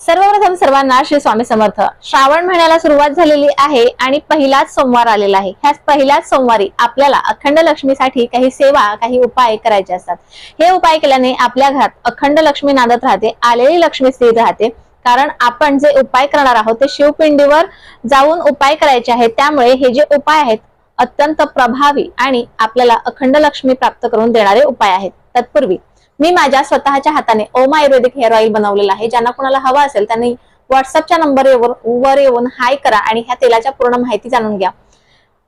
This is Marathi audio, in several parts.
सर्वप्रथम सर्वांना श्री स्वामी समर्थ. श्रावण महिन्याला सुरुवात झालेली आहे आणि पहिलाच सोमवार आलेला आहे. ह्या पहिल्याच सोमवारी आपल्याला अखंड लक्ष्मीसाठी काही सेवा काही उपाय करायचे असतात. हे उपाय केल्याने आपल्या घरात अखंड लक्ष्मी नादत राहते आलेली लक्ष्मी स्थिर राहते. कारण आपण जे उपाय करणार आहोत ते शिवपिंडीवर जाऊन उपाय करायचे आहेत. त्यामुळे हे जे उपाय आहेत अत्यंत प्रभावी आणि आपल्याला अखंड लक्ष्मी प्राप्त करून देणारे उपाय आहेत. तत्पूर्वी मी माझ्या स्वतःच्या हाताने ओम आयुर्वेदिक हेअर ऑइल बनवलेलं आहे. ज्यांना कोणाला हवं असेल त्यांनी व्हॉट्सअपच्या नंबरवर वर येऊन हाय करा आणि ह्या तेलाच्या पूर्ण माहिती जाणून घ्या.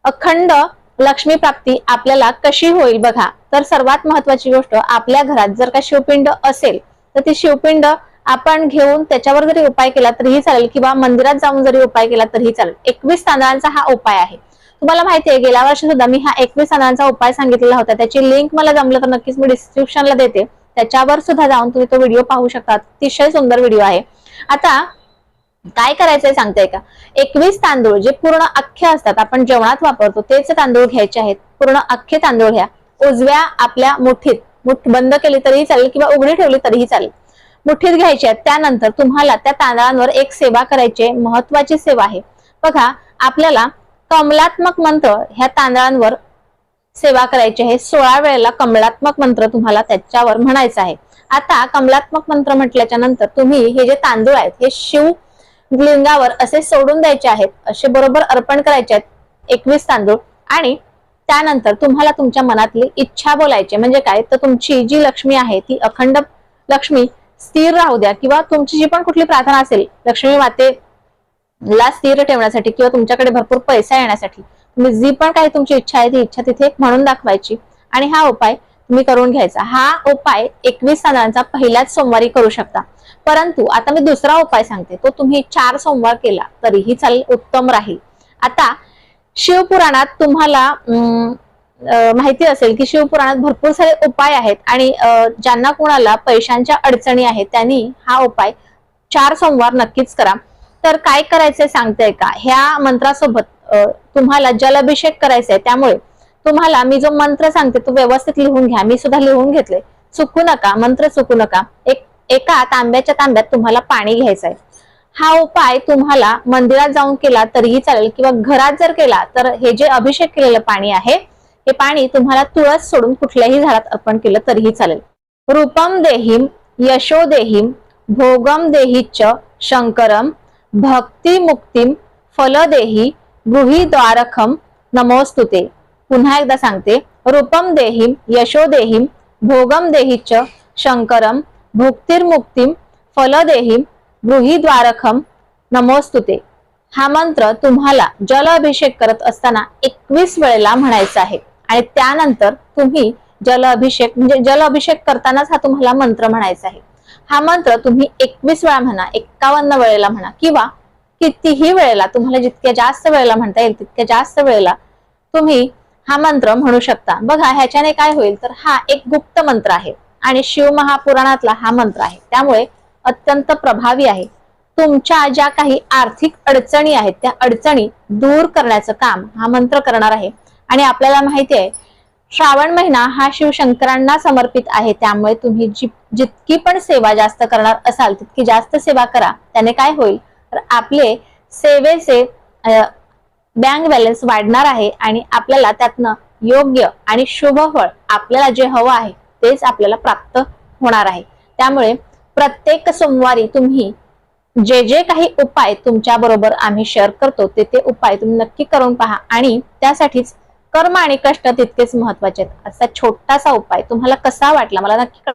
अखंड लक्ष्मी प्राप्ती आपल्याला कशी होईल बघा. तर सर्वात महत्वाची गोष्ट आपल्या घरात जर का शिवपिंड असेल तर ती शिवपिंड आपण घेऊन त्याच्यावर जरी उपाय केला तरीही चालेल किंवा मंदिरात जाऊन जरी उपाय केला तरीही चालेल. एकवीस तांदळांचा हा उपाय आहे. तुम्हाला माहिती आहे गेल्या वर्षी सुद्धा मी हा एकवीस तांदळांचा उपाय सांगितलेला होता. त्याची लिंक मला जमलं तर नक्कीच मी डिस्क्रिप्शनला देते. त्याच्यावर सुद्धा जाऊन तुम्ही तो व्हिडिओ पाहू शकता अतिशय सुंदर व्हिडिओ आहे. आता काय करायचंय सांगताय का? एकवीस तांदूळ जे पूर्ण अख्खे असतात आपण जेवणात वापरतो तेच तांदूळ घ्यायचे आहेत. पूर्ण अख्खे तांदूळ घ्या. उजव्या आपल्या मुठीत मुठ बंद केली तरीही चालेल किंवा उघडी ठेवली तरीही चालेल. मुठीत घ्यायची आहेत. त्यानंतर तुम्हाला त्या तांदळांवर एक सेवा करायची महत्वाची सेवा आहे. बघा आपल्याला कमलात्मक मंत्र ह्या तांदळांवर सेवा करायची आहे. सोळा वेळेला कमलात्मक मंत्र तुम्हाला त्याच्यावर म्हणायचा आहे. आता कमलात्मक मंत्र म्हटल्याच्या नंतर तुम्ही हे जे तांदूळ आहेत हे शिव लिंगावर असे सोडून द्यायचे आहेत असे बरोबर अर्पण करायचे आहेत एकवीस तांदूळ. आणि त्यानंतर तुम्हाला तुमच्या मनातली इच्छा बोलायची म्हणजे काय? तर तुमची जी लक्ष्मी आहे ती अखंड लक्ष्मी स्थिर राहू द्या. किंवा तुमची जी पण कुठली प्रार्थना असेल लक्ष्मी माते ला स्थिर ठेवण्यासाठी किंवा तुमच्याकडे भरपूर पैसा येण्यासाठी तुम्ही जी पण काही तुमची इच्छा आहे ती इच्छा तिथे म्हणून दाखवायची. आणि हा उपाय तुम्ही करून घ्यायचा. हा उपाय एकवीस तांदळांचा पहिल्याच सोमवारी करू शकता. परंतु आता मी दुसरा उपाय सांगते. तो तुम्ही चार सोमवार केला तरीही चालेल उत्तम राहील. आता शिवपुराणात तुम्हाला अं, माहिती असेल की शिवपुराणात भरपूर सारे उपाय आहेत आणि ज्यांना कोणाला पैशांच्या अडचणी आहेत त्यांनी हा उपाय चार सोमवार नक्कीच करा. तर काय करायचंय सांगते का? ह्या मंत्रासोबत तुम्हाला जलाभिषेक करायचा आहे त्यामुळे तुम्हाला मी जो मंत्र सांगते तो व्यवस्थित लिहून घ्या. मी सुद्धा लिहून घेतले चुकू नका मंत्र चुकू नका. एक एका तांब्याच्या तांब्यात तुम्हाला पाणी घ्यायचं आहे हा उपाय तुम्हाला मंदिरात जाऊन केला तरीही चालेल किंवा घरात जर केला तर हे जे अभिषेक केलेलं पाणी आहे हे पाणी तुम्हाला तुळस सोडून कुठल्याही झाडात अर्पण केलं तरीही चालेल. रूपम देहीम यशो देहीम भोगम देहीच शंकरम भक्ती मुक्तीम फलदेही गृही द्वारखम नमोस्तुते. पुन्हा एकदा सांगते रूपम देहीम यशो देहीम भोगम देहीच शंकरम भुक्तिर्मुक्तीम फलदेहीम गृही द्वारखम नमोस्तुते. हा मंत्र तुम्हाला जल अभिषेक करत असताना एकवीस वेळेला म्हणायचा आहे. आणि त्यानंतर तुम्ही जल अभिषेक म्हणजे जल अभिषेक करतानाच हा तुम्हाला मंत्र म्हणायचा आहे. हा मंत्र तुम्ही एकवीस वेळा म्हणा एक्कावन्न वेळेला म्हणा किंवा कितीही वेळेला तुम्हाला जितक्या जास्त वेळेला म्हणता येईल तितक्या जास्त वेळेला तुम्ही हा मंत्र म्हणू शकता. बघा ह्याच्याने काय होईल तर हा एक गुप्त मंत्र आहे आणि शिव महापुराणातला हा मंत्र आहे. त्यामुळे अत्यंत प्रभावी आहे. तुमच्या ज्या काही आर्थिक अडचणी आहेत त्या अडचणी दूर करण्याचं काम हा मंत्र करणार आहे. आणि आपल्याला माहिती आहे श्रावण महिना हा शिवशंकरांना समर्पित आहे. त्यामुळे तुम्ही जी जितकी पण सेवा जास्त करणार असाल तितकी जास्त सेवा करा. त्याने काय होईल? तर आपले सेवेचे बँक बॅलन्स वाढणार आहे आणि आपल्याला त्यातनं योग्य आणि शुभ फळ आपल्याला जे हवं आहे तेच आपल्याला प्राप्त होणार आहे. त्यामुळे प्रत्येक सोमवारी तुम्ही जे जे काही उपाय तुमच्या बरोबर आम्ही शेअर करतो ते ते उपाय तुम्ही नक्की करून पहा आणि त्यासाठीच कर्म आणि कष्ट तितकेच महत्त्वाचे आहेत. असा छोटासा उपाय तुम्हाला कसा वाटला? मला नक्की